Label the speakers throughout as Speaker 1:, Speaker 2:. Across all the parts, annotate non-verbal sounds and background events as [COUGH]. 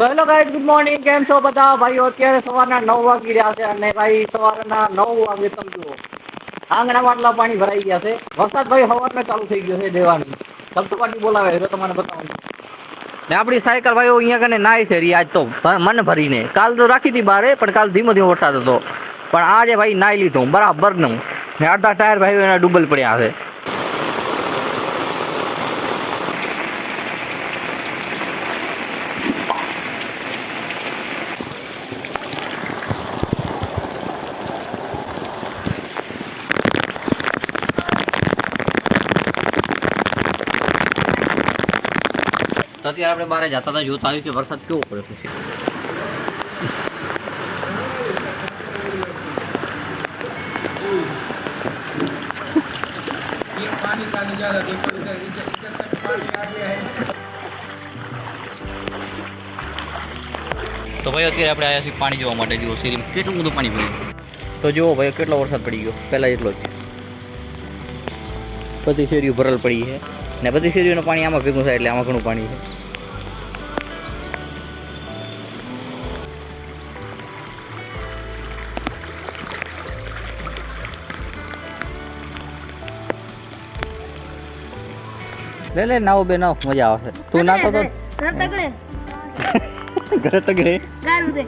Speaker 1: તો hello guide good morning કેમ છો બધા? ભાઈઓ, અત્યારે સવારના નવ વાગી રહ્યા છે અને ભાઈ, સવારના નવ વાગે સમજો. આંગણા આંગણામાં પાણી ભરાઈ ગયા છે. વરસાદ ભાઈ સવારમાં ચાલુ થઈ ગયો છે દેવાની. સપ્તપાટી બોલાવે એટલે તમને બતાવું. ને આપણી સાયકલ ભાઈઓ, અહીંયા કને નાય છે આજ તો મન ભરીને. કાલ તો રાખી હતી બારે, પણ કાલ ધીમો ધીમો વરસાદ હતો. પણ આજે ભાઈ નાઈ લીધું, બરાબરનું ને અડધા ટાયર ભાઈઓ એના ડૂબલ પડ્યા છે. અત્યારે આપણે બહાર જતા હતા, જોતા આવ્યું કે વરસાદ કેવો પડ્યો છે. તો ભાઈ, અત્યારે આપણે આવ્યા છીએ પાણી જોવા માટે. જુઓ, શેરીમાં કેટલું બધું પાણી પડ્યું તો જુઓ ભાઈ, કેટલો વરસાદ પડી ગયો? પહેલાં એટલો જ. બધી શેરીઓ ભરલ પડી છે. ને બધી શેરીઓનું પાણી આમાં ભેગું થાય એટલે આમાં ઘણું પાણી છે. લે લે નાવો બે નાવ મજા આવશે. તું નાખો તો?
Speaker 2: તગડે.
Speaker 1: ઘરે [LAUGHS] તગડે.
Speaker 2: ગારું દે.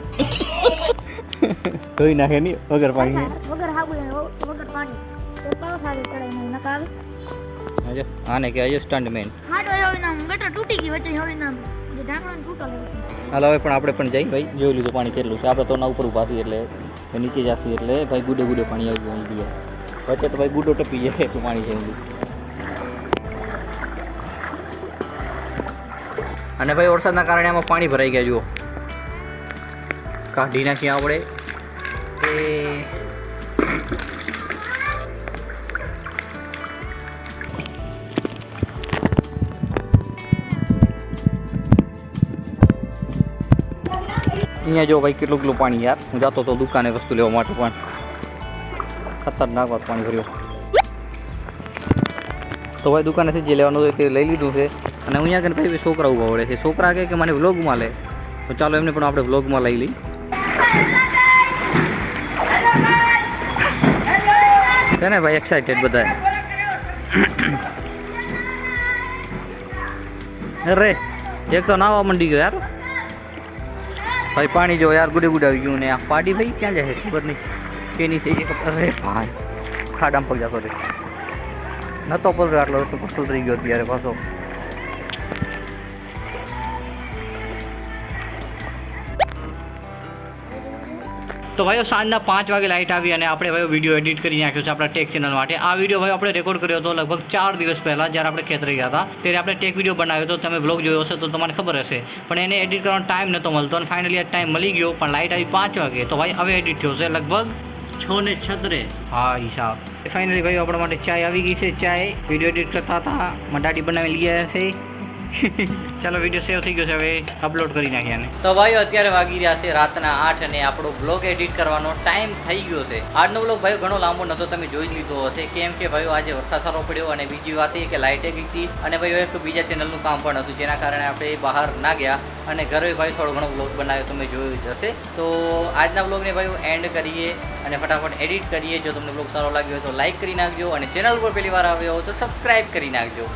Speaker 1: ધોઈ નાખે નહીં વગર પાણી.
Speaker 2: વગર હાબુ વગર પાણી. તો પાવ સારું નકાલ
Speaker 1: હજો આને કે આજો સ્ટન્ટ મેન
Speaker 2: તો હવે નામ ગટર તૂટી ગઈ વચ્ચે હવે નામ જે ઢાંકણો તૂટો
Speaker 1: હાલો હવે પણ આપણે પણ જઈ ભાઈ જોઈ લીધું પાણી કેટલું છે. આપણે તો ના ઉપર ઊભા છીએ એટલે નીચે જાસી એટલે ભાઈ ગુડે ગુડે પાણી આવી ગયું અહીં વચ્ચે તો ભાઈ ગુડો ટપી જાય એટલું પાણી છે અને ભાઈ વરસાદના કારણે આમાં પાણી ભરાઈ ગયા જુઓ. કાઢી નાખીએ આપણે. એ અહીંયા જો ભાઈ કેટલું કેટલું પાણી યાર. હું જતો તો દુકાને વસ્તુ લેવા માટે પણ. ખતરનાક વાત પાણી ભર્યું. તો ભાઈ દુકાનેથી જે લેવાનું હોય તે લઈ લીધું છે. અને અહીંયા કને ભાઈ છોકરા ઊભા વળે છે. છોકરા કહે કે મને વ્લોગમાં લે. તો ચાલો એમને પણ આપણે વ્લોગમાં લઈ લઈ. છે ને ભાઈ એક્સાઇટેડ બધા અરે, એક તો નાવા મંડી ગયો યાર. ભાઈ, પાણી જો યાર ગુડે ગુડે આવી ગયું ને આ પાડી ભાઈ, ક્યાં જાય ખબર નહીં. કેની છે એ ખબર અરે ભાઈ, ખાડામાં પગ જતો રે નતો પગ આટલો તો પસ્તો થઈ ગયો ત્યારે પાછો. તો ભાઈઓ, સાંજના પાંચ વાગે લાઇટ આવી અને આપણે ભાઈઓ વીડિયો એડિટ કરી નાખ્યો છે આપણા ટેક ચેનલ માટે. આ વીડિયો ભાઈ આપણે રેકોર્ડ કર્યો હતો લગભગ ચાર દિવસ પહેલાં જ્યારે આપણે ખેતરે ગયા હતા. ત્યારે આપણે ટેક વીડિયો બનાવ્યો હતો. તમે વ્લોગ જોયો હશે તો તમને ખબર હશે. પણ એને એડિટ કરવાનો ટાઈમ નહોતો મળતો અને ફાઇનલી આ ટાઈમ મળી ગયો, પણ લાઇટ આવી પાંચ વાગે. તો ભાઈ, હવે એડિટ થયો છે લગભગ છ ને છત્રે. હા હિસાબ ફાઇનલી ભાઈ આપણા માટે ચાય આવી ગઈ છે. ચાય વીડિયો એડિટ કરતા હતા. મટાડી બનાવી આવ્યા છે. ચાલો વીડિયો સેવ થઈ ગયો છે હવે. અપલોડ કરી નાખ્યા ને તો ભાઈઓ, અત્યારે વાગી રહ્યા છે રાતના આઠ અને આપણો બ્લોગ એડિટ કરવાનો ટાઈમ થઈ ગયો છે. આજનો બ્લોગ ભાઈઓ, ઘણો લાંબો નહોતો, તમે જોઈ લીધો હશે. કેમ કે ભાઈઓ, આજે વરસાદ સારો પડ્યો અને બીજી વાત એ કે લાઇટે ગઈ અને ભાઈઓ, એક બીજા ચેનલનું કામ પણ હતું, જેના કારણે આપણે બહાર ના ગયા અને ઘરે ભાઈ થોડો ઘણો બ્લોગ બનાવ્યો, તમે જોયું જ હશે. તો આજના બ્લોગને ભાઈઓ એન્ડ કરીએ અને ફટાફટ એડિટ કરીએ. જો તમને બ્લોગ સારો લાગ્યો હોય તો લાઇક કરી નાખજો અને ચેનલ પર પહેલી વાર આવ્યો હોય તો સબસ્ક્રાઇબ કરી નાખજો.